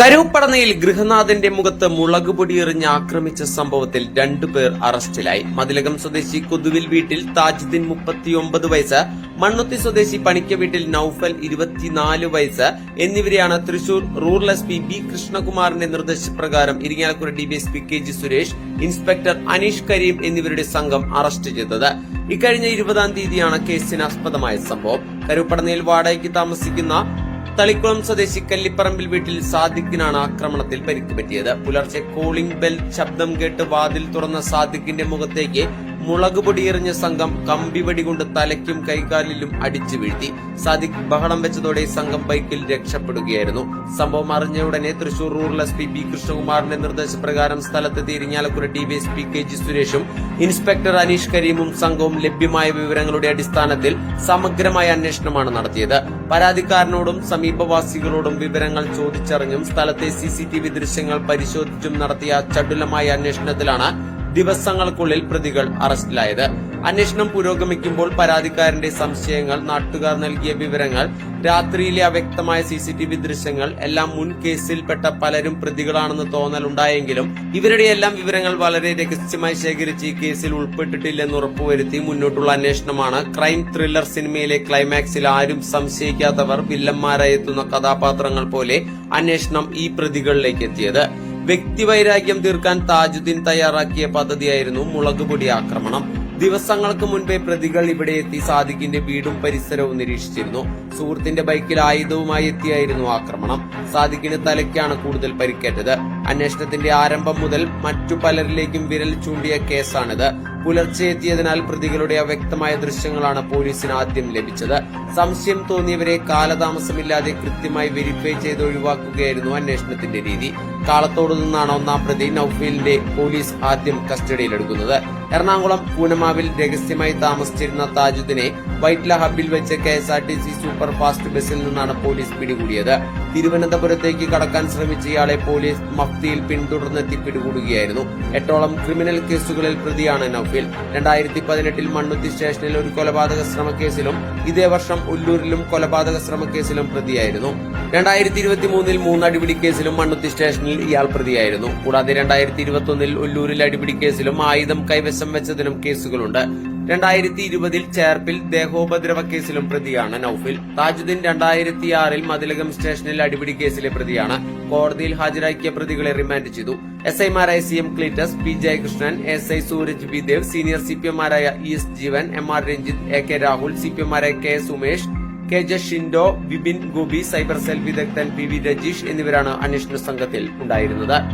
കരൂപ്പടനയിൽ ഗൃഹനാഥന്റെ മുഖത്ത് മുളക് പൊടിയെറിഞ്ഞ് ആക്രമിച്ച സംഭവത്തിൽ രണ്ടുപേർ അറസ്റ്റിലായി. മതിലകം സ്വദേശി കൊതുവിൽ വീട്ടിൽ താജുദ്ദീൻ മുപ്പത്തിയൊമ്പത് വയസ്സ് മണ്ണുത്തി സ്വദേശി പണിക്ക വീട്ടിൽ നൌഫൽ ഇരുപത്തിനാല് വയസ്സ് എന്നിവരെയാണ് Thrissur rural S P B കൃഷ്ണകുമാറിന്റെ നിർദ്ദേശപ്രകാരം Irinjalakuda DYSP K G Suresh inspector Aneesh Kareem എന്നിവരുടെ സംഘം അറസ്റ്റ് ചെയ്തത്. ഇക്കഴിഞ്ഞ ഇരുപതാം തീയതിയാണ് കേസിനാസ്പദമായ സംഭവം. കരുപ്പടനയിൽ വാടകയ്ക്ക് താമസിക്കുന്ന തളിക്കുളം സ്വദേശി കല്ലിപ്പറമ്പിൽ വീട്ടിൽ സാദിഖിനാണ് ആക്രമണത്തിൽ പരിക്ക് പറ്റിയത്. പുലർച്ചെ കോളിംഗ് ബെൽ ശബ്ദം കേട്ട് വാതിൽ തുറന്ന സാദിഖിന്റെ മുഖത്തേക്ക് മുളക് പൊടിയെറിഞ്ഞ സംഘം കമ്പിവടി കൊണ്ട് തലയ്ക്കും കൈകാലിലും അടിച്ചു വീഴ്ത്തി. സാദിഖ് ബഹളം വെച്ചതോടെ സംഘം ബൈക്കിൽ രക്ഷപ്പെടുകയായിരുന്നു. സംഭവം അറിഞ്ഞ ഉടനെ Thrissur rural S P B കൃഷ്ണകുമാറിന്റെ നിർദ്ദേശപ്രകാരം സ്ഥലത്തെത്തി ഇരിങ്ങാലക്കുട ഡിവൈഎസ്പി കെ ജി സുരേഷും ഇൻസ്പെക്ടർ അനീഷ് കരീമും സംഘവും ലഭ്യമായ വിവരങ്ങളുടെ അടിസ്ഥാനത്തിൽ സമഗ്രമായ അന്വേഷണമാണ് നടത്തിയത്. പരാതിക്കാരനോടും സമീപവാസികളോടും വിവരങ്ങൾ ചോദിച്ചറിഞ്ഞും സ്ഥലത്തെ സി സി ടി വി ദൃശ്യങ്ങൾ പരിശോധിച്ചും നടത്തിയ ചടുലമായ അന്വേഷണത്തിലാണ് ദിവസങ്ങൾക്കുള്ളിൽ പ്രതികൾ അറസ്റ്റിലായത്. അന്വേഷണം പുരോഗമിക്കുമ്പോൾ പരാതിക്കാരന്റെ സംശയങ്ങൾ നാട്ടുകാർ നൽകിയ വിവരങ്ങൾ രാത്രിയിലെ അവ്യക്തമായ സി സി ടി വി ദൃശ്യങ്ങൾ എല്ലാം മുൻ കേസിൽപ്പെട്ട പലരും പ്രതികളാണെന്ന് തോന്നലുണ്ടായെങ്കിലും ഇവരുടെയെല്ലാം വിവരങ്ങൾ വളരെ രഹസ്യമായി ശേഖരിച്ച് ഈ കേസിൽ ഉൾപ്പെട്ടിട്ടില്ലെന്ന് ഉറപ്പുവരുത്തി മുന്നോട്ടുള്ള അന്വേഷണമാണ്. ക്രൈം ത്രില്ലർ സിനിമയിലെ ക്ലൈമാക്സിൽ ആരും സംശയിക്കാത്തവർ വില്ലന്മാരായി എത്തുന്ന കഥാപാത്രങ്ങൾ പോലെ അന്വേഷണം ഈ പ്രതികളിലേക്ക് എത്തിയത്. വ്യക്തിവൈരാഗ്യം തീർക്കാൻ താജുദ്ദീൻ തയ്യാറാക്കിയ പദ്ധതിയായിരുന്നു മുളകുപൊടി ആക്രമണം. ദിവസങ്ങൾക്ക് മുൻപേ പ്രതികൾ ഇവിടെ എത്തി സാദിഖിന്റെ വീടും പരിസരവും നിരീക്ഷിച്ചിരുന്നു. സുഹൃത്തിന്റെ ബൈക്കിൽ ആയുധവുമായി എത്തിയായിരുന്നു ആക്രമണം. സാദിഖിന് തലയ്ക്കാണ് കൂടുതൽ പരിക്കേറ്റത്. അന്വേഷണത്തിന്റെ ആരംഭം മുതൽ മറ്റു പലരിലേക്കും വിരൽ ചൂണ്ടിയ കേസാണിത്. പുലർച്ചെ എത്തിയതിനാൽ പ്രതികളുടെ അവ്യക്തമായ ദൃശ്യങ്ങളാണ് പോലീസിന് ആദ്യം ലഭിച്ചത്. സംശയം തോന്നിയവരെ കാലതാമസമില്ലാതെ കൃത്യമായി വെരിഫൈ ചെയ്ത് ഒഴിവാക്കുകയായിരുന്നു അന്വേഷണത്തിന്റെ രീതി. കാളത്തോട് നിന്നാണ് ഒന്നാം പ്രതി നൌഫീലിന്റെ പോലീസ് ആദ്യം കസ്റ്റഡിയിലെടുക്കുന്നത്. എറണാകുളം പൂനമാവിൽ രഹസ്യമായി താമസിച്ചിരുന്ന താജുദ്ദിനെ വൈറ്റ്ല ഹബിൽ വെച്ച് K S R T C super fast ബസ്സിൽ നിന്നാണ് പോലീസ് പിടികൂടിയത്. തിരുവനന്തപുരത്തേക്ക് കടക്കാൻ ശ്രമിച്ച ഇയാളെ പോലീസ് മഫ്തിയിൽ പിന്തുടർന്നെത്തി പിടികൂടുകയായിരുന്നു എട്ടോളം ക്രിമിനൽ കേസുകളിൽ പ്രതിയാണ് നൌഫിൽ. രണ്ടായിരത്തി പതിനെട്ടിൽ മണ്ണുത്തി സ്റ്റേഷനിൽ ഒരു കൊലപാതക ശ്രമക്കേസിലും ഇതേ വർഷം ഉല്ലൂരിലും കൊലപാതക ശ്രമക്കേസിലും പ്രതിയായിരുന്നു. രണ്ടായിരത്തി ഇരുപത്തി മൂന്നിൽ മൂന്ന് അടിപിടി കേസിലും മണ്ണുത്തി സ്റ്റേഷനിൽ ഇയാൾ പ്രതിയായിരുന്നു. കൂടാതെ രണ്ടായിരത്തി ഇരുപത്തി ഒന്നിൽ ഉല്ലൂരിൽ അടിപിടി കേസിലും ആയുധം കൈവശം വെച്ചതിനും കേസുകളുണ്ട്. രണ്ടായിരത്തി ഇരുപതിൽ ചേർപ്പിൽ ദേഹോപദ്രവ കേസിലും പ്രതിയാണ് നൌഫിൽ. താജുദ്ദീൻ രണ്ടായിരത്തി ആറിൽ മതിലകം സ്റ്റേഷനിൽ അടിപിടി കേസിലെ പ്രതിയാണ്. കോടതിയിൽ ഹാജരാക്കിയ പ്രതികളെ റിമാൻഡ് ചെയ്തു. എസ് ഐമാരായ C M Cleetus P Jayakrishnan S I Sooraj B Dev senior C P എമാരായ E S Jeevan M R Ranjith A K Rahul C P എമാരായ K Sumesh K J Shindo Vipin Gopi cyber cell വിദഗ്ധൻ P V Rajeesh എന്നിവരാണ് അന്വേഷണ സംഘത്തിൽ ഉണ്ടായിരുന്നത്.